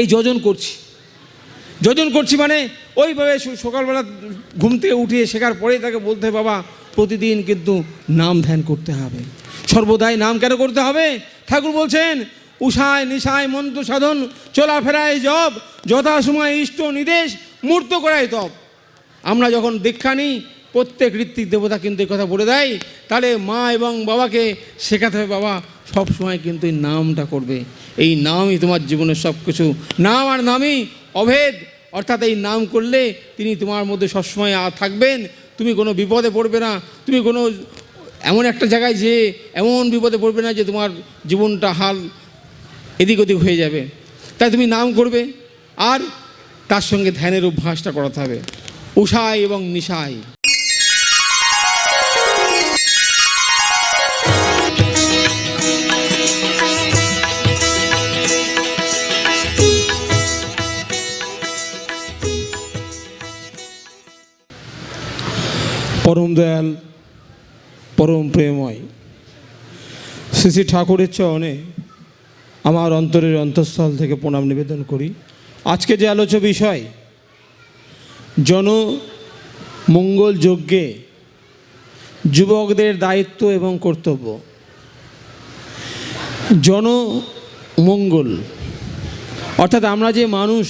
এই যোজন করছি। যোজন করছি মানে ওইভাবে সকালবেলা ঘুম থেকে উঠিয়ে শেখার পরেই তাকে বলতে বাবা, প্রতিদিন কিন্তু নাম ধ্যান করতে হবে। সর্বদাই নাম কেন করতে হবে? ঠাকুর বলছেন, উষায়, নিশায়, মন্ত্র সাধন, চলাফেরায় জব যথাসময় ইষ্ট নির্দেশ, মূর্ত করায় তব আমরা যখন দীক্ষা নিই প্রত্যেক ঋত্বিক দেবতা কিন্তু এই কথা বলে দেয়। তাহলে মা এবং বাবাকে শেখাতে হবে, বাবা সব সময় কিন্তু এই নামটা করবে। এই নামই তোমার জীবনের সব কিছু নাম আর নামই অভেদ। অর্থাৎ এই নাম করলে তিনি তোমার মধ্যে সবসময় থাকবেন। তুমি কোনো বিপদে পড়বে না। তুমি কোনো এমন একটা জায়গায় যে এমন বিপদে পড়বে না যে তোমার জীবনটা হাল এদিক ওদিক হয়ে যাবে। তাই তুমি নাম করবে আর তার সঙ্গে ধ্যানের অভ্যাসটা করাতে হবে। উষায় এবং নিশায়। পরম দয়াল, পরম প্রেমময়। শ্রী শ্রী ঠাকুরের চরণে আমার অন্তরের অন্তঃস্থল থেকে প্রণাম নিবেদন করি। আজকে যে আলোচ্য বিষয় জন মঙ্গল যজ্ঞে যুবকদের দায়িত্ব এবং কর্তব্য। জনমঙ্গল, অর্থাৎ আমরা যে মানুষ,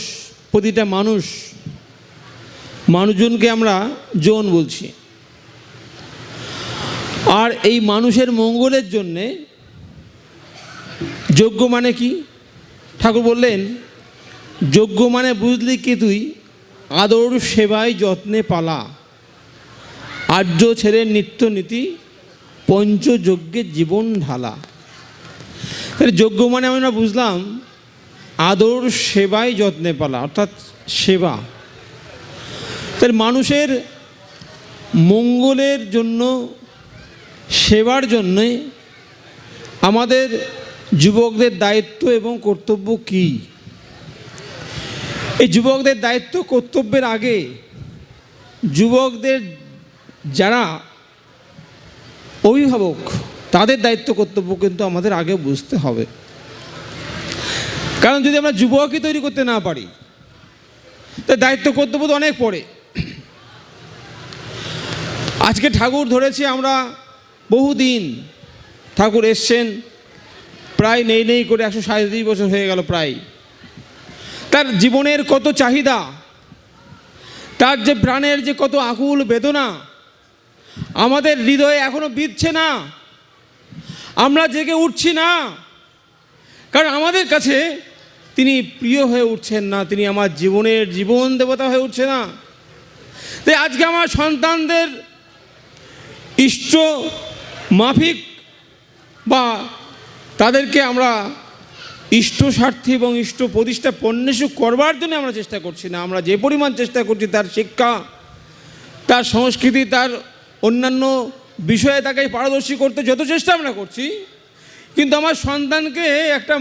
প্রতিটা মানুষ, মানুষজনকে আমরা জন বলছি। আর এই মানুষের মঙ্গলের জন্যে যোগ্য মানে কি? ঠাকুর বললেন, যোগ্য মানে বুঝলি কি তুই? আদর সেবায় যত্নে পালা। আর্য ছেড়ে নিত্য নীতি পঞ্চযজ্ঞের জীবন ঢালা। যোগ্য মানে আমরা বুঝলাম, আদর সেবায় যত্নে পালা, অর্থাৎ সেবা। তাহলে মানুষের মঙ্গলের জন্য সেবার জন্যে আমাদের যুবকদের দায়িত্ব এবং কর্তব্য কি? এই যুবকদের দায়িত্ব, কর্তব্যের আগে যুবকদের যারা অভিভাবক, তাদের দায়িত্ব, কর্তব্য কিন্তু আমাদের আগে বুঝতে হবে। কারণ যদি আমরা যুবকই তৈরি করতে না পারি তার দায়িত্ব, কর্তব্য তো অনেক পড়ে। আজকে ঠাকুর ধরেছি আমরা বহুদিন ঠাকুর এসছেন, প্রায় নেই নেই করে একশো সাঁত্রিশ বছর হয়ে গেল প্রায়। তার জীবনের কত চাহিদা, তার যে প্রাণের যে কত আকুল বেদনা, আমাদের হৃদয়ে এখনও বিধছে না। আমরা জেগে উঠছি না। কারণ আমাদের কাছে তিনি প্রিয় হয়ে উঠছেন না, তিনি আমার জীবনের জীবন দেবতা হয়ে উঠছে না। তাই আজকে আমার সন্তানদের ইষ্ট মাফিক বা তাদেরকে আমরা ইষ্ট স্বার্থী এবং ইষ্ট প্রতিষ্ঠা পণ্যেশু করবার জন্য আমরা চেষ্টা করছি না। আমরা যে পরিমাণ চেষ্টা করছি তার শিক্ষা, তার সংস্কৃতি, তার অন্যান্য বিষয়ে তাকে পারদর্শী করতে যত চেষ্টা আমরা করছি, কিন্তু আমার সন্তানকে একটা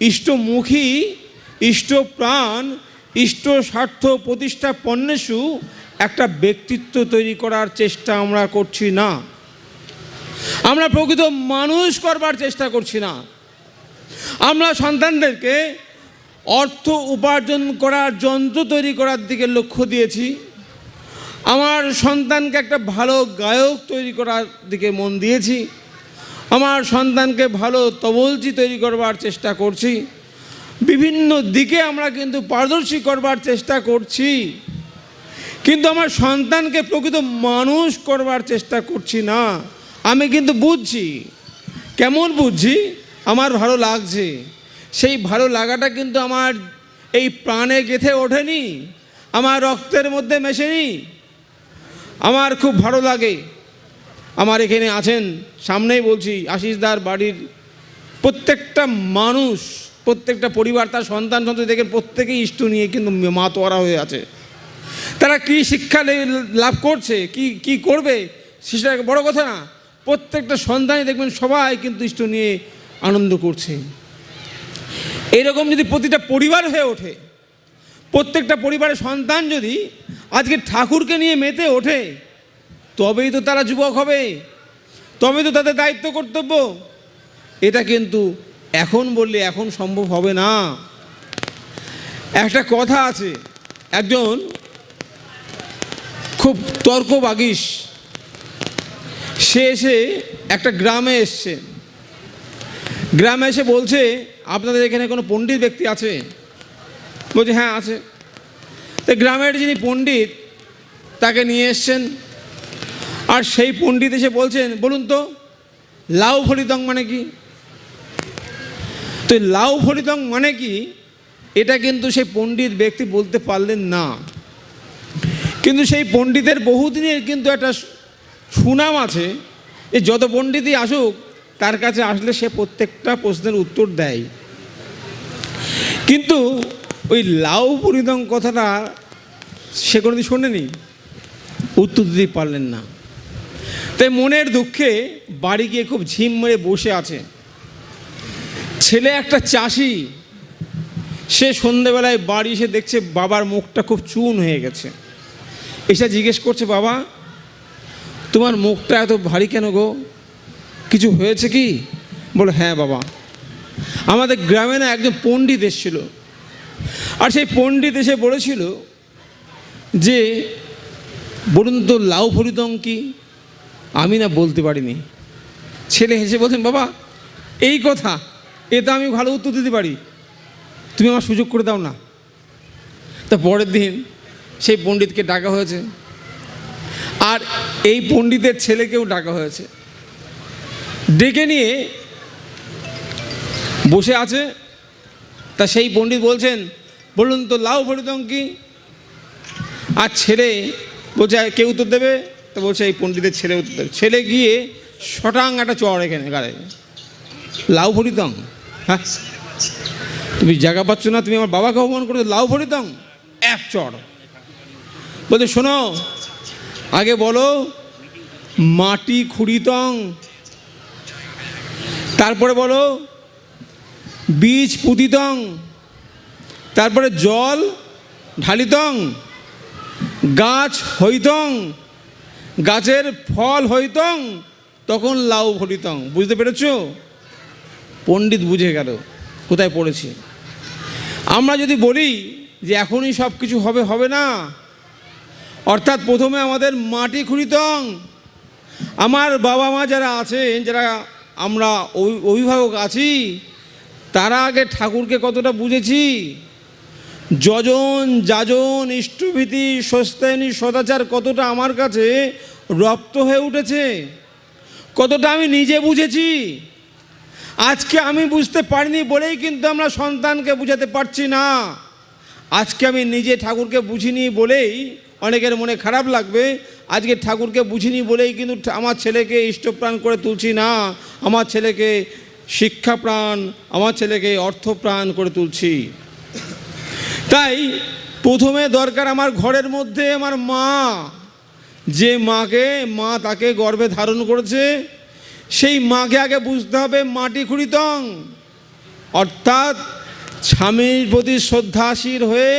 ইষ্টমুখী ইষ্ট প্রাণ ইষ্ট স্বার্থ প্রতিষ্ঠা পণ্যেশু একটা ব্যক্তিত্ব তৈরি করার চেষ্টা আমরা করছি না। আমরা প্রকৃত মানুষ করবার চেষ্টা করছি না। আমরা সন্তানদেরকে অর্থ উপার্জন করার যন্ত্র তৈরি করার দিকে লক্ষ্য দিয়েছি। আমার সন্তানকে একটা ভালো গায়ক তৈরি করার দিকে মন দিয়েছি। আমার সন্তানকে ভালো তবলচি তৈরি করবার চেষ্টা করছি। বিভিন্ন দিকে আমরা কিন্তু পারদর্শী করবার চেষ্টা করছি। কিন্তু আমার সন্তানকে প্রকৃত মানুষ করবার চেষ্টা করছি না। আমি কিন্তু বুঝছি। কেমন বুঝছি? আমার ভালো লাগছে। সেই ভালো লাগাটা কিন্তু আমার এই প্রাণে গেথে ওঠেনি। আমার রক্তের মধ্যে মেশেনি। আমার খুব ভালো লাগে। আমার এখানে আছেন, সামনেই বলছি, আশিসদার বাড়ির প্রত্যেকটা মানুষ, প্রত্যেকটা পরিবার, তার সন্তান সন্তান দেখেন, প্রত্যেকেই ইষ্ট নিয়ে কিন্তু মাতোয়ারা হয়ে আছে। তারা কি শিক্ষা লাভ করছে? কি কি করবে? সেটা বড় কথা না। প্রত্যেকটা সন্তানই দেখবেন সবাই কিন্তু ইষ্ট নিয়ে আনন্দ করছে। এরকম যদি প্রতিটা পরিবার হয়ে ওঠে, প্রত্যেকটা পরিবারের সন্তান যদি আজকে ঠাকুরকে নিয়ে মেতে ওঠে, তবেই তো তারা যুবক হবে তবে তো তাদের দায়িত্ব কর্তব্য। এটা কিন্তু এখন বললে এখন সম্ভব হবে না। একটা কথা আছে, একজন খুব তর্ক বাগিস সে এসে একটা গ্রামে এসছে। গ্রামে এসে বলছে, আপনাদের এখানে কোনো পণ্ডিত ব্যক্তি আছে? বলছে হ্যাঁ আছে। তো গ্রামের যিনি পণ্ডিত, তাকে নিয়ে এসছেন। আর সেই পণ্ডিত এসে বলছেন, বলুন তো, লাউ ফলিতং মানে কি? তো লাউ ফলিতং মানে কি? এটা কিন্তু সেই পণ্ডিত ব্যক্তি বলতে পারলেন না। কিন্তু সেই পণ্ডিতের বহুদিনের কিন্তু একটা সুনাম আছে যে যত পণ্ডিতই আসুক, তার কাছে আসলে সে প্রত্যেকটা প্রশ্নের উত্তর দেয়। কিন্তু ওই লাউ পরিদং কথাটা সে কোনোদিন শোনেনি? উত্তর দিতে পারলেন না। তাই মনের দুঃখে বাড়ি গিয়ে খুব ঝিম মেরে বসে আছে। ছেলে একটা চাষি, সে সন্ধেবেলায় বাড়ি এসে দেখছে বাবার মুখটা খুব চুন হয়ে গেছে। এসে জিজ্ঞেস করছে, বাবা তোমার মুখটা এত ভারী কেন গো? কিছু হয়েছে কি? বলো হ্যাঁ বাবা। আমাদের গ্রামে না একজন পণ্ডিত এসেছিল। আর সেই পণ্ডিত এসে বলেছিল যে, বলুন তো লাউ ফরিদং কি? আমি না বলতে পারিনি। ছেলে হেসে বলছেন, বাবা, এই কথা এ তো আমি ভালো উত্তর দিতে পারি। তুমি আমার সুযোগ করে দাও না। তা পরের দিন সেই পণ্ডিতকে ডাকা হয়েছে। আর এই পণ্ডিতের ছেলেকেও ডাকা হয়েছে। ডেকে নিয়ে বসে আছে। তা সেই পণ্ডিত বলছেন, বলুন তো লাউ ফরিদং কি? আর ছেলে বলছে, "আর কে উত্তর দেবে? তো বলছে, এই পণ্ডিতের ছেলে উত্তর দেবে। ছেলে গিয়ে শটাং একটা চড় এখানে গাড়ে। লাউ ফরিদং হ্যাঁ? তুমি জায়গা পাচ্ছ না, তুমি আমার বাবাকে অপমান করে লাউ ফরিদং এক চড়। বলছে, শোনো আগে বলো, মাটি খুঁড়িতং। তারপরে বলো, বীজ পুতিতং। তারপরে জল ঢালিতং, গাছ হইতং, গাছের ফল হইতং, তখন লাউ ফলিতং বুঝতে পেরেছ? পণ্ডিত বুঝে গেল, কোথায় পড়েছে। আমরা যদি বলি যে এখনই সব কিছু হবে হবে না অর্থাৎ প্রথমে আমাদের মাটি খুঁড়িতং আমার বাবা মা যারা আছেন, যারা আমরা অভি- অভিভাবক আছি, তারা আগে ঠাকুরকে কতটা বুঝেছি? যজন যাজন ইষ্টভীতি সস্তায়নী সদাচার কতটা আমার কাছে রপ্ত হয়ে উঠেছে? কতটা আমি নিজে বুঝেছি? আজকে আমি বুঝতে পারিনি বলেই কিন্তু আমরা সন্তানকে বুঝাতে পারছি না। আজকে আমি নিজে ঠাকুরকে বুঝিনি বলেই অনেকের মনে খারাপ লাগবে, আজকে ঠাকুরকে বুঝিনি বলেই কিন্তু আমার ছেলেকে ইষ্টপ্রাণ করে তুলছি না, আমার ছেলেকে শিক্ষাপ্রাণ, আমার ছেলেকে অর্থপ্রাণ করে তুলছি। তাই প্রথমে দরকার আমার ঘরের মধ্যে আমার মা, যে মাকে, মা তাকে গর্বে ধারণ করেছে, সেই মাকে আগে বুঝতে হবে মাটি খুঁড়িতং। অর্থাৎ স্বামীর প্রতি শ্রদ্ধাশীল হয়ে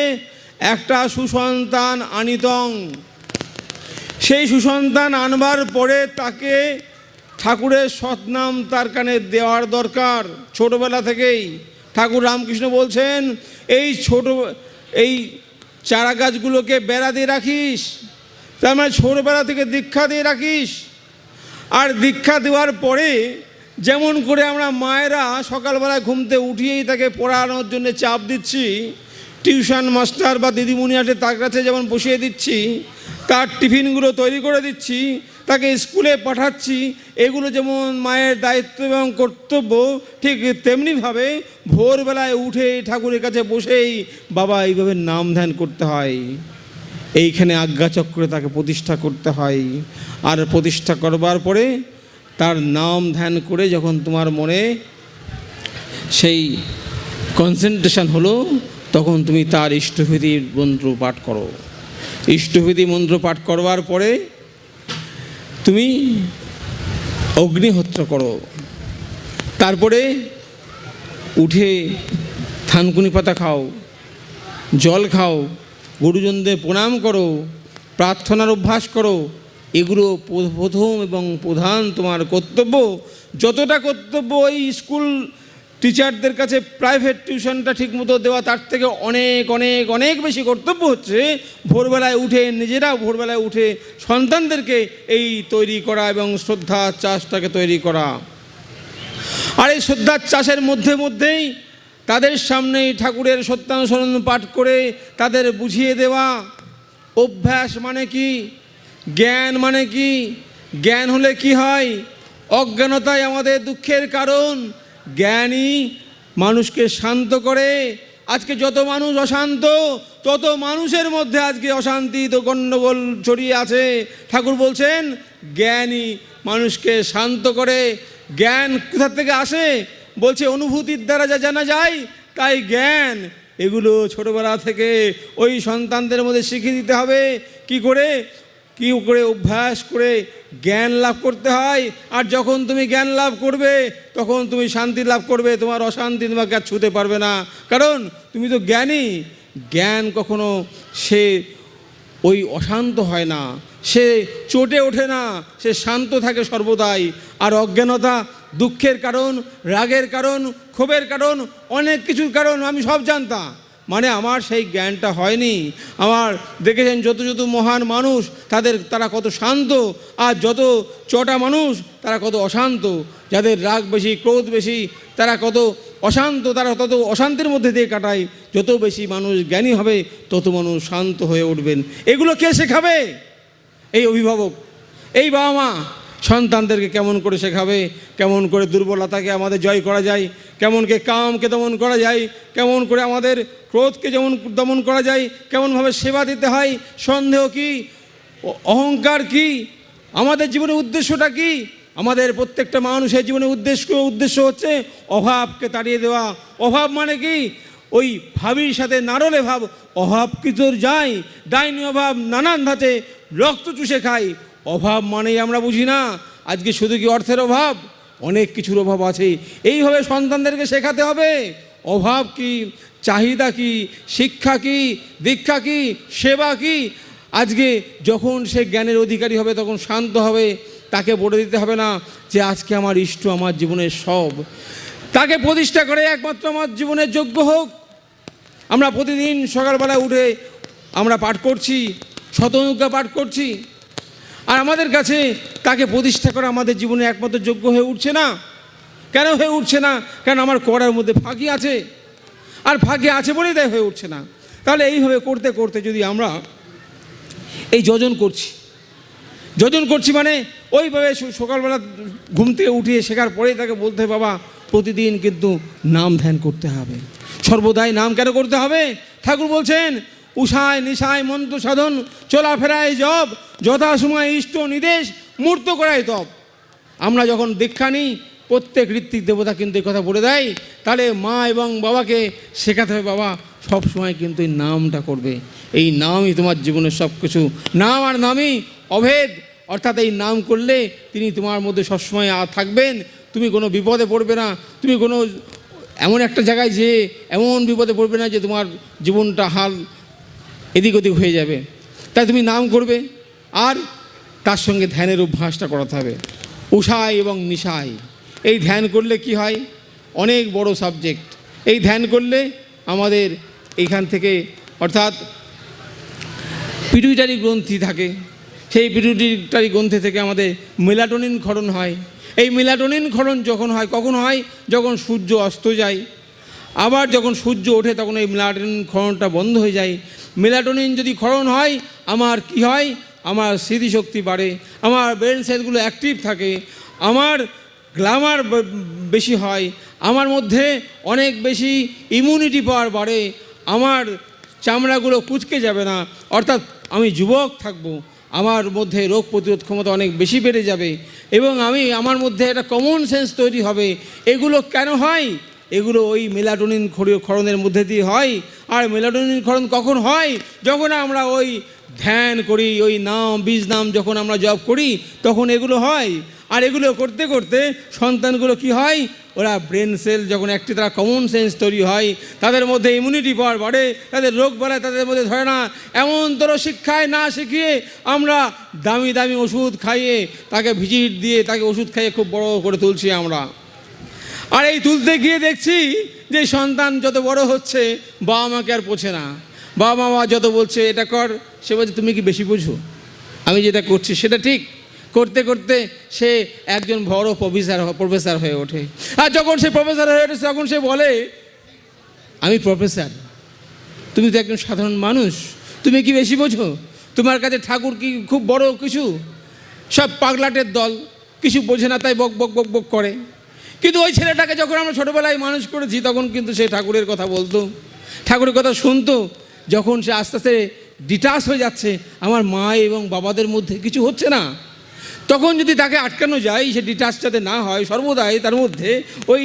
একটা সুসন্তান আনিতং। সেই সুসন্তান আনবার পরে তাকে ঠাকুরের সৎনাম তার কানে দেওয়ার দরকার। ছোটবেলা থেকেই ঠাকুর রামকৃষ্ণ বলছেন, এই ছোট, এই চারা গাছগুলোকে বেড়া দিয়ে রাখিস, তার মানে ছোটবেলা থেকে দীক্ষা দিয়ে রাখিস। আর দীক্ষা দেওয়ার পরে যেমন করে আমরা মায়েরা সকালবেলা ঘুমতে উঠিয়েই তাকে পড়ানোর জন্য চাপ দিচ্ছি টিউশন মাস্টার বা দিদিমণি আসে, তার কাছে যেমন বসিয়ে দিচ্ছি, তার টিফিনগুলো তৈরি করে দিচ্ছি, তাকে স্কুলে পাঠাচ্ছি, এগুলো যেমন মায়ের দায়িত্ব এবং কর্তব্য, ঠিক তেমনিভাবে ভোরবেলায় উঠে ঠাকুরের কাছে বসেই বাবা এইভাবে নাম ধ্যান করতে হয়। এইখানে আজ্ঞাচক্রে তাকে প্রতিষ্ঠা করতে হয়। আর প্রতিষ্ঠা করবার পরে তার নাম ধ্যান করে যখন তোমার মনে সেই কনসেন্ট্রেশন হলো তখন তুমি তার ইষ্টভীতির মন্ত্র পাঠ করো। ইষ্টভীতি মন্ত্র পাঠ করবার পরে তুমি অগ্নিহোত্র করো। তারপরে উঠে থানকুনি পাতা খাও, জল খাও, গুরুজনদের প্রণাম করো, প্রার্থনার অভ্যাস করো। এগুলো প্রথম এবং প্রধান তোমার কর্তব্য। যতটা কর্তব্য ওই স্কুল টিচারদের কাছে প্রাইভেট টিউশনটা ঠিকমতো দেওয়া তার থেকে অনেক অনেক অনেক বেশি কর্তব্য হচ্ছে ভোরবেলায় উঠে নিজেরা ভোরবেলায় উঠে সন্তানদেরকে এই তৈরি করা এবং শ্রদ্ধা চাষটাকে তৈরি করা। আর এই শ্রদ্ধার চাষের মধ্যে মধ্যেই তাদের সামনেই ঠাকুরের সত্যানুসরণ পাঠ করে তাদের বুঝিয়ে দেওয়া। অভ্যাস মানে কি? জ্ঞান মানে কি? জ্ঞান হলে কি হয়? অজ্ঞানতাই আমাদের দুঃখের কারণ। জ্ঞানই মানুষকে শান্ত করে। আজকে যত মানুষ অশান্ত, তত মানুষের মধ্যে আজকে অশান্তি তো গণ্ডগোল ছড়িয়ে আছে। ঠাকুর বলছেন জ্ঞানই মানুষকে শান্ত করে। জ্ঞান কোথা থেকে আসে? বলছে, অনুভূতির দ্বারা যা জানা যায়, তাই জ্ঞান। এগুলো ছোটবেলা থেকে ওই সন্তানদের মধ্যে শিখিয়ে দিতে হবে। কি করে? কি করে অভ্যাস করে জ্ঞান লাভ করতে হয়? আর যখন তুমি জ্ঞান লাভ করবে, তখন তুমি শান্তি লাভ করবে, তোমার অশান্তি তোমাকে আর ছুতে পারবে না। কারণ তুমি তো জ্ঞানী। জ্ঞান কখনো সে ওই অশান্ত হয় না, সে চটে ওঠে না, সে শান্ত থাকে সর্বদাই। আর অজ্ঞানতা দুঃখের কারণ, রাগের কারণ, ক্ষোভের কারণ, অনেক কিছুর কারণ, আমি সব জানতাম। মানে আমার সেই জ্ঞানটা হয়নি। আমার দেখেছেন যত যত মহান মানুষ, তাদের তারা কত শান্ত, আর যত চটা মানুষ, তারা কত অশান্ত। যাদের রাগ বেশি, ক্রোধ বেশি, তারা কত অশান্ত, তারা তত অশান্তির মধ্যে দিয়ে কাটায়। যত বেশি মানুষ জ্ঞানী হবে, তত মানুষ শান্ত হয়ে উঠবেন। এগুলো কে শেখাবে? এই অভিভাবক। এই বাবা মা সন্তানদেরকে কেমন করে শেখাবে, কেমন করে দুর্বলতাকে আমাদের জয় করা যায়, কেমন কে কামকে দমন করা যায়, কেমন করে আমাদের ক্রোধকে যেমন দমন করা যায়, কেমনভাবে সেবা দিতে হয়, সন্দেহ কি, অহংকার কি, আমাদের জীবনের উদ্দেশ্যটা কি, আমাদের প্রত্যেকটা মানুষের জীবনের উদ্দেশ্য উদ্দেশ্য হচ্ছে অভাবকে তাড়িয়ে দেওয়া। অভাব মানে কি? ওই ভাবির সাথে নারলে ভাব, অভাব কি তোর যায়, ডাইনি অভাব নানান ধাঁচে রক্ত চুষে খাই অভাব মানেই আমরা বুঝি না। আজকে শুধু কি অর্থের অভাব? অনেক কিছুর অভাব আছে। এইভাবে সন্তানদেরকে শেখাতে হবে। অভাব কি? চাহিদা কি? শিক্ষা কি? দীক্ষা কি? সেবা কি? আজকে যখন সে জ্ঞানের অধিকারী হবে, তখন শান্ত হবে। তাকে বলে দিতে হবে না যে, আজকে আমার ইষ্ট, আমার জীবনের সব। তাকে প্রতিষ্ঠা করে একমাত্র আমার জীবনের যোগ্য হোক। আমরা প্রতিদিন সকালবেলা উঠে আমরা পাঠ করছি শতনুজ্ঞা পাঠ করছি। আর আমাদের কাছে তাকে প্রতিষ্ঠা করা আমাদের জীবনে একমাত্র যোগ্য হয়ে উঠছে না। কেন হয়ে উঠছে না? কারণ আমার করার মধ্যে ফাঁকি আছে। আর ফাঁকি আছে বলেই তাই হয়ে উঠছে না। তাহলে এইভাবে করতে করতে যদি আমরা এই যজন করছি যজন করছি মানে ওইভাবে সকালবেলা ঘুম থেকে উঠিয়ে শেখার পরেই তাকে বলতে বাবা, প্রতিদিন কিন্তু নাম ধ্যান করতে হবে। সর্বদাই নাম কেন করতে হবে? ঠাকুর বলছেন উষায়, নিশায়, মন্ত্র, সাধন, চলাফেরায় জব যথাসময় ইষ্ট নির্দেশ, মূর্ত করাই তব আমরা যখন দীক্ষা নিই, প্রত্যেক ঋত্বিক দেবতা কিন্তু এই কথা বলে দেয়, তাহলে মা এবং বাবাকে শেখাতে হবে, বাবা সব সময় কিন্তু এই নামটা করবে। এই নামই তোমার জীবনের সব কিছু নাম আর নামই অভেদ। অর্থাৎ এই নাম করলে তিনি তোমার মধ্যে সবসময় থাকবেন। তুমি কোনো বিপদে পড়বে না। তুমি কোনো এমন একটা জায়গায় যে এমন বিপদে পড়বে না যে তোমার জীবনটা হাল এদিক ওদিক হয়ে যাবে। তাই তুমি নাম করবে আর তার সঙ্গে ধ্যানের অভ্যাসটা করাতে হবে। উষায় এবং নিশায়। এই ধ্যান করলে কি হয়? অনেক বড় সাবজেক্ট এই ধ্যান করলে আমাদের এইখান থেকে অর্থাৎ পিটুইটারি গ্রন্থি থাকে। সেই পিটুইটারি গ্রন্থি থেকে আমাদের মেলাটোনিন ক্ষরণ হয়। এই মেলাটোনিন ক্ষরণ যখন হয়, কখন হয়? যখন সূর্য অস্ত যায়। আবার যখন সূর্য ওঠে, তখন এই মেলাটোনিন ক্ষরণটা বন্ধ হয়ে যায়। মেলাটোনিন যদি ক্ষরণ হয়, আমার কি হয়? আমার স্মৃতিশক্তি বাড়ে, আমার ব্রেন সেলগুলো অ্যাক্টিভ থাকে, আমার গ্ল্যামার বেশি হয়, আমার মধ্যে অনেক বেশি ইমিউনিটি পাওয়ার বাড়ে, আমার চামড়াগুলো কুচকে যাবে না, অর্থাৎ আমি যুবক থাকব, আমার মধ্যে রোগ প্রতিরোধ ক্ষমতা অনেক বেশি বেড়ে যাবে এবং আমি, আমার মধ্যে একটা কমন সেন্স তৈরি হবে, এগুলো কেন হয়? এগুলো ওই মেলাটোনিন ক্ষরণের মধ্যে দিয়ে হয়। আর মেলাটোনিন ক্ষরণ কখন হয়? যখন আমরা ওই ধ্যান করি, ওই নাম, বীজ নাম যখন আমরা জব করি, তখন এগুলো হয়। আর এগুলো করতে করতে সন্তানগুলো কি হয়? ওরা ব্রেন সেল যখন একটি তারা কমন সেন্স তৈরি হয়, তাদের মধ্যে ইমিউনিটি পাওয়ার বাড়ে, তাদের রোগ বাড়ায় তাদের মধ্যে ধরে না। এমন তোর শিক্ষায় না শিখিয়ে আমরা দামি দামি ওষুধ খাইয়ে তাকে ভিজিট দিয়ে তাকে ওষুধ খাইয়ে খুব বড় করে তুলছি আমরা। আর এই তুলতে গিয়ে দেখছি যে সন্তান যত বড় হচ্ছে, বাবা মাকে আর পোছে না। বাবা মা যত বলছে, এটা কর। সে বলছে, তুমি কি বেশি বুঝো? আমি যেটা করছি, সেটা ঠিক। করতে করতে সে একজন বড় প্রফেসর প্রফেসর হয়ে ওঠে। আর যখন সে প্রফেসর হয়ে ওঠে, তখন সে বলে, আমি প্রফেসর। তুমি তো একজন সাধারণ মানুষ। তুমি কি বেশি বোঝো? তোমার কাছে ঠাকুর কি খুব বড় কিছু? সব পাগলাটের দল। কিছু বোঝে না, তাই বক বক বক বক করে। কিন্তু ওই ছেলেটাকে যখন আমরা ছোটোবেলায় মানুষ করেছি, তখন কিন্তু সে ঠাকুরের কথা বলতো, ঠাকুরের কথা শুনতো। যখন সে আস্তে আস্তে ডিটাচ হয়ে যাচ্ছে, আমার মা এবং বাবাদের মধ্যে কিছু হচ্ছে না। তখন যদি তাকে আটকানো যায়, সে ডিটাচ যাতে না হয়, সর্বদাই তার মধ্যে ওই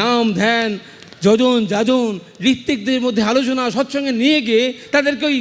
নাম, ধ্যান, যজন, যাজন, ঋত্বিকদের মধ্যে আলোচনা, সৎসঙ্গে নিয়ে গিয়ে তাদেরকে ওই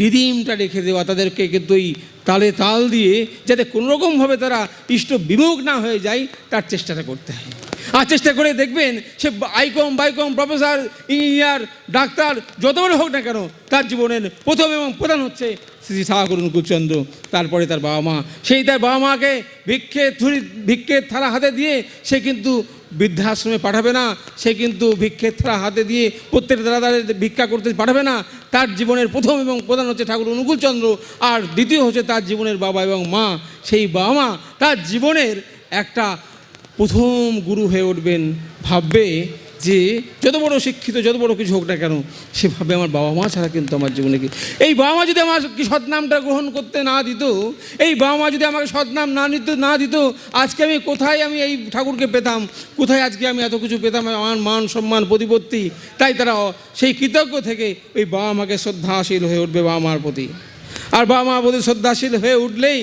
রিদিমটা রেখে দেওয়া, তাদেরকে কিন্তু ওই তালে তাল দিয়ে যাতে কোনোরকমভাবে তারা ইষ্ট বিমুখ না হয়ে যায়, তার চেষ্টাটা করতে হয়। আর চেষ্টা করে দেখবেন সে ICom, BCom, professor, engineer, doctor, যত বড় হোক না কেন, তার জীবনের প্রথম এবং প্রধান হচ্ছে শ্রী ঠাকুর অনুকূলচন্দ্র। তারপরে তার বাবা মা। সেই তার বাবা মাকে ভিক্ষে, থুরি ভিক্ষের থালা হাতে দিয়ে সে কিন্তু বৃদ্ধাশ্রমে পাঠাবে না। সে কিন্তু ভিক্ষের থালা হাতে দিয়ে প্রত্যেক দাদা দাদের ভিক্ষা করতে পাঠাবে না। তার জীবনের প্রথম এবং প্রধান হচ্ছে ঠাকুর অনুকূলচন্দ্র। আর দ্বিতীয় হচ্ছে তার জীবনের বাবা এবং মা। সেই বাবা মা তার জীবনের একটা প্রথম গুরু হয়ে উঠবেন, ভাববে যে যত বড় শিক্ষিত, যত বড় কিছু হোক না কেন, সে ভাবে আমার বাবা মা ছাড়া কিন্তু আমার জীবনে কি, এই বাবা মা যদি আমার কি সৎনামটা গ্রহণ করতে না দিত, এই বাবা মা যদি আমাকে সৎনাম না নিত, না দিত, আজকে আমি কোথায় আমি এই ঠাকুরকে পেতাম, কোথায় আজকে আমি এত কিছু পেতাম, আমার মান সম্মান, প্রতিপত্তি, তাই তারা সেই কৃতজ্ঞ থেকে ওই বাবা মাকে শ্রদ্ধাশীল হয়ে উঠবে বাবা মার প্রতি। আর বাবা মা প্রতি শ্রদ্ধাশীল হয়ে উঠলেই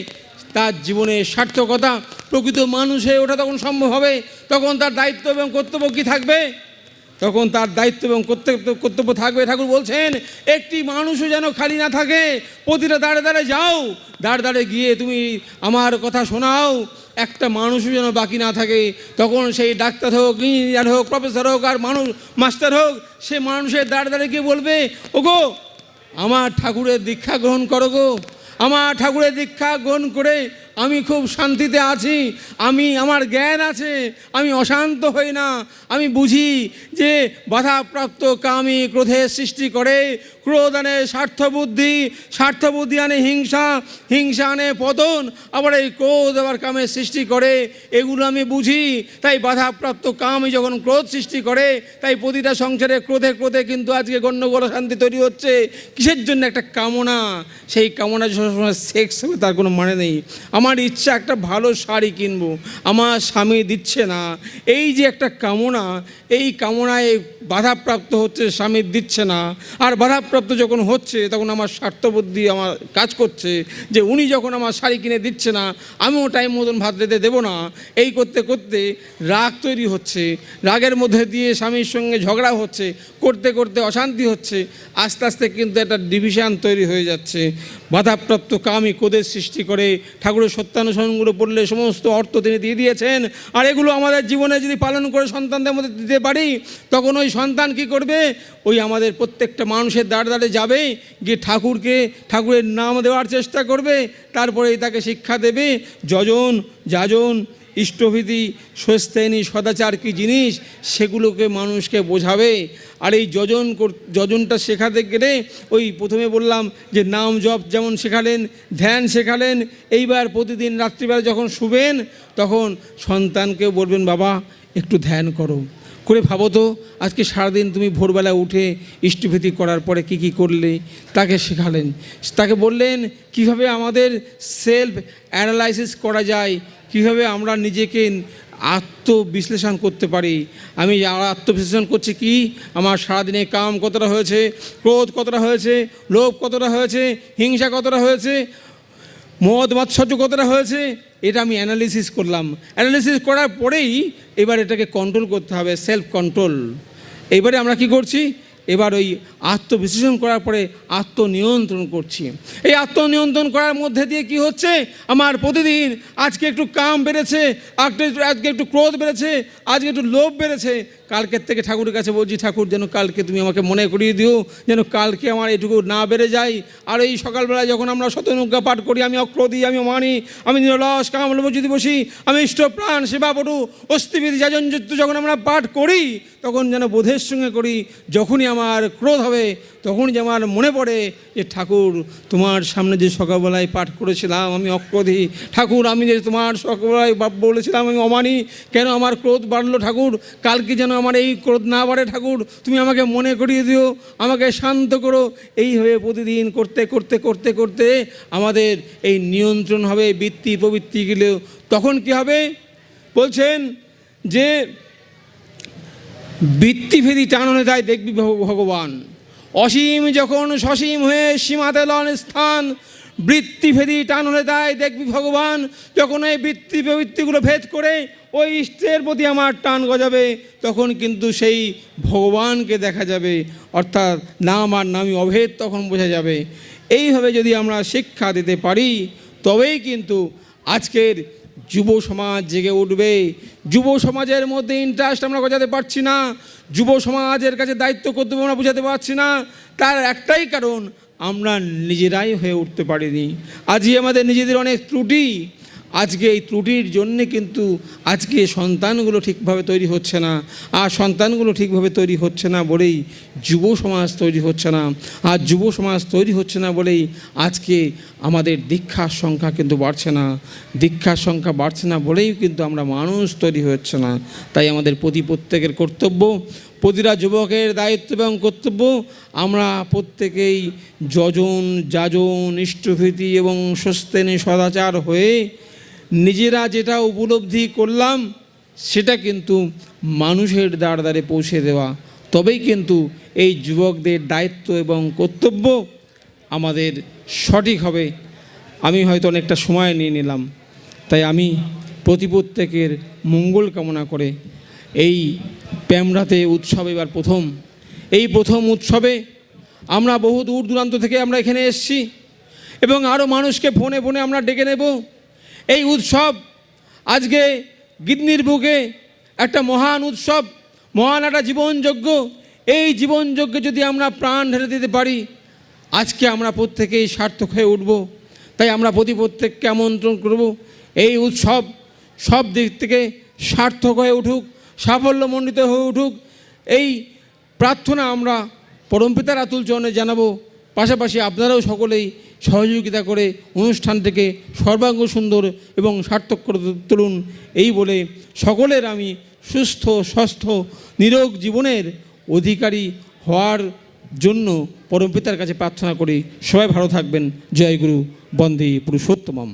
তার জীবনে সার্থকতা, প্রকৃত মানুষ হয়ে ওঠা তখন সম্ভব হবে। তখন তার দায়িত্ব এবং কর্তব্য কী থাকবে? তখন তার দায়িত্ব এবং কর্তব্য কর্তব্য থাকবে। ঠাকুর বলছেন, একটি মানুষও যেন খালি না থাকে, প্রতিটা দাঁড়ে দাঁড়ে যাও। দাঁড়ে দাঁড়ে গিয়ে তুমি আমার কথা শোনাও। একটা মানুষও যেন বাকি না থাকে, তখন সেই ডাক্তার হোক, ইঞ্জিনিয়ার হোক, প্রফেসর হোক, আর মানুষ, মাস্টার হোক, সে মানুষের দাঁড়ে দাঁড়ে গিয়ে বলবে, ওগো, আমার ঠাকুরের দীক্ষা গ্রহণ করো গো। আমার ঠাকুরের দীক্ষা গ্রহণ করে আমি খুব শান্তিতে আছি, আমি, আমার জ্ঞান আছে, আমি অশান্ত হই না। আমি বুঝি যে বাধাপ্রাপ্ত কামি ক্রোধের সৃষ্টি করে। ক্রোধ আনে স্বার্থবুদ্ধি স্বার্থবুদ্ধি আনে হিংসা হিংসা আনে পতন, আবার এই ক্রোধ আবার কামের সৃষ্টি করে। এগুলো আমি বুঝি, তাই বাধাপ্রাপ্ত কামই যখন ক্রোধ সৃষ্টি করে, তাই প্রতিটা সংসারে ক্রোধে ক্রোধে কিন্তু আজকে গণ্ডগোল শান্তি তৈরি হচ্ছে। কিসের জন্য একটা কামনা? সেই কামনা সেক্স হবে, তার কোনো মানে নেই। আমার ইচ্ছা একটা ভালো শাড়ি কিনবো। আমার স্বামী দিচ্ছে না। এই যে একটা কামনা, এই কামনায় বাধাপ্রাপ্ত হচ্ছে, স্বামী দিচ্ছে না। আর বাধাপ্রাপ্ত যখন হচ্ছে, তখন আমার স্বার্থবুদ্ধি আমার কাজ করছে যে উনি যখন আমার শাড়ি কিনে দিচ্ছে না, আমিও টাইম মতন ভাত দিতে দেবো না। এই করতে করতে রাগ তৈরি হচ্ছে। রাগের মধ্যে দিয়ে স্বামীর সঙ্গে ঝগড়া হচ্ছে, করতে করতে অশান্তি হচ্ছে। আস্তে আস্তে কিন্তু একটা ডিভিশন তৈরি হয়ে যাচ্ছে। বাধাপ্রাপ্ত কামই কোদের সৃষ্টি করে ঠাকুরের সত্যানুসরণগুলো পড়লে সমস্ত অর্থ তিনি দিয়ে দিয়েছেন। আর এগুলো আমাদের জীবনে যদি পালন করে সন্তানদের মধ্যে দিতে পারি, তখন ওই সন্তান কি করবে? ওই আমাদের প্রত্যেকটা মানুষের দাঁড় দাঁড়ে যাবে, গিয়ে ঠাকুরকে, ঠাকুরের নাম দেওয়ার চেষ্টা করবে, তারপরেই তাকে শিক্ষা দেবে, যজন, যাজন ইষ্টভীতি স্বস্থায়নী সদাচার কী জিনিস? সেগুলোকে মানুষকে বোঝাবে। আর এই যজন যজনটা শেখাতে গেলে ওই প্রথমে বললাম যে নাম জপ যেমন শেখালেন, ধ্যান শেখালেন, এইবার প্রতিদিন রাত্রিবেলা যখন শুবেন, তখন সন্তানকে বলবেন, বাবা, একটু ধ্যান করো। করে ভাবো তো, আজকে সারাদিন তুমি ভোরবেলা উঠে ইষ্টভীতি করার পরে কি কি করলে? তাকে শেখালেন। তাকে বললেন, কীভাবে আমাদের সেলফ অ্যানালাইসিস করা যায়? কীভাবে আমরা নিজেকে আত্মবিশ্লেষণ করতে পারি? আমি আত্মবিশ্লেষণ করছি কি? আমার সারাদিনে কাম কতটা হয়েছে? ক্রোধ কতটা হয়েছে? লোভ কতটা হয়েছে? হিংসা কতটা হয়েছে? মদ মাৎসর্য কতটা হয়েছে? এটা আমি অ্যানালিসিস করলাম। অ্যানালিসিস করার পরেই এবার এটাকে কন্ট্রোল করতে হবে সেলফ কন্ট্রোল এবারে আমরা কি করছি? এবার ওই আত্মবিশ্লেষণ করার পরে আত্মনিয়ন্ত্রণ করছি। এই আত্মনিয়ন্ত্রণ করার মধ্যে দিয়ে কি হচ্ছে? আমার প্রতিদিন আজকে একটু কাম বেড়েছে, আজকে আজকে একটু ক্রোধ বেড়েছে, আজকে একটু লোভ বেড়েছে। কালকের থেকে ঠাকুরের কাছে বলছি, ঠাকুর, যেন কালকে তুমি আমাকে মনে করিয়ে দিও, যেন কালকে আমার এটুকু না বেড়ে যায়। আর এই সকালবেলায় যখন আমরা শতনুজ্ঞা পাঠ করি, আমি অক্রদি আমি মানি আমি নিরলস কামল যদি বসি, আমি ইষ্টপ্রাণ সেবা পটু, অস্থিবিধি যাজনযুক্ত যখন আমরা পাঠ করি, তখন যেন বোধের সঙ্গে করি, যখনই আমার ক্রোধ হবে তখনই যে আমার মনে পড়ে যে, ঠাকুর, তোমার সামনে যে সকালবেলায় পাঠ করেছিলাম আমি অক্রোধী ঠাকুর, আমি যে তোমার সকালবেলায় বলেছিলাম আমি অমানি। কেন আমার ক্রোধ বাড়লো ঠাকুর? কালকে যেন আমার এই ক্রোধ না বাড়ে ঠাকুর? তুমি আমাকে মনে করিয়ে দিও, আমাকে শান্ত করো। এইভাবে প্রতিদিন করতে করতে করতে করতে আমাদের এই নিয়ন্ত্রণ হবে, বৃত্তি প্রবৃত্তিগুলো তখন কি হবে? বলছেন যে, বৃত্তিভেদী টাননে দেয় দেখবি ভগবান। অসীম যখন সসীম হয়ে সীমাতে লন স্থান, বৃত্তি ভেদি টান হলে দেয় দেখবি ভগবান, যখন এই বৃত্তি প্রবৃত্তিগুলো ভেদ করে ওই ইষ্টের প্রতি আমার টান গজাবে, তখন কিন্তু সেই ভগবানকে দেখা যাবে। অর্থাৎ নাম আর নামই অভেদ তখন বোঝা যাবে। এইভাবে যদি আমরা শিক্ষা দিতে পারি, তবেই কিন্তু আজকের যুব সমাজ জেগে উঠবে। যুব সমাজের মধ্যে ইন্টারেস্ট আমরা বোঝাতে পারছি না। যুব সমাজের কাছে দায়িত্ব কর্তব্য আমরা বোঝাতে পারছি না। তার একটাই কারণ, আমরা নিজেরাই হয়ে উঠতে পারিনি। আজই আমাদের নিজেদের অনেক ত্রুটি। আজকে এই ত্রুটির জন্যে কিন্তু আজকে সন্তানগুলো ঠিকভাবে তৈরি হচ্ছে না। আর সন্তানগুলো ঠিকভাবে তৈরি হচ্ছে না বলেই যুব সমাজ তৈরি হচ্ছে না। আর যুব সমাজ তৈরি হচ্ছে না বলেই আজকে আমাদের দীক্ষার সংখ্যা কিন্তু বাড়ছে না। দীক্ষার সংখ্যা বাড়ছে না বলেই কিন্তু আমরা মানুষ তৈরি হচ্ছে না। তাই আমাদের প্রতি প্রত্যেকের কর্তব্য, প্রতিটা যুবকের দায়িত্ব এবং কর্তব্য আমরা প্রত্যেকেই যজন, যাজন, ইষ্টভীতি এবং সস্তেনে সদাচার হয়ে নিজেরা যেটা উপলব্ধি করলাম, সেটা কিন্তু মানুষের দ্বার দ্বারে পৌঁছে দেওয়া। তবেই কিন্তু এই যুবকদের দায়িত্ব এবং কর্তব্য আমাদের সঠিক হবে। আমি হয়তো অনেকটা সময় নিয়ে নিলাম, তাই আমি প্রতি প্রত্যেকের মঙ্গল কামনা করে এই প্যামরাতে উৎসব এবার প্রথম। এই প্রথম উৎসবে আমরা বহু দূর দূরান্ত থেকে আমরা এখানে এসেছি এবং আরও মানুষকে ফোনে ফোনে আমরা ডেকে নেব। এই উৎসব আজকে গিদনির বুকে একটা মহান উৎসব, মহান একটা জীবনযজ্ঞ। এই জীবনযজ্ঞে যদি আমরা প্রাণ ঢেলে দিতে পারি, আজকে আমরা প্রত্যেকেই সার্থক হয়ে উঠব। তাই আমরা প্রতি প্রত্যেককে আমন্ত্রণ করব। এই উৎসব সব দিক থেকে সার্থক হয়ে উঠুক, সাফল্যমণ্ডিত হয়ে উঠুক। এই প্রার্থনা আমরা পরমপিতার আতুল চরণে জানাব। পাশাপাশি আপনারাও সকলেই সহযোগিতা করে অনুষ্ঠানটিকে সর্বাঙ্গ সুন্দর এবং সার্থক করে তুলুন। এই বলে সকলের আমি সুস্থ স্বস্থ নিরোগ জীবনের অধিকারী হওয়ার জন্য পরমপিতার কাছে প্রার্থনা করি। সবাই ভালো থাকবেন। জয় গুরু। বন্দে পুরুষোত্তমম।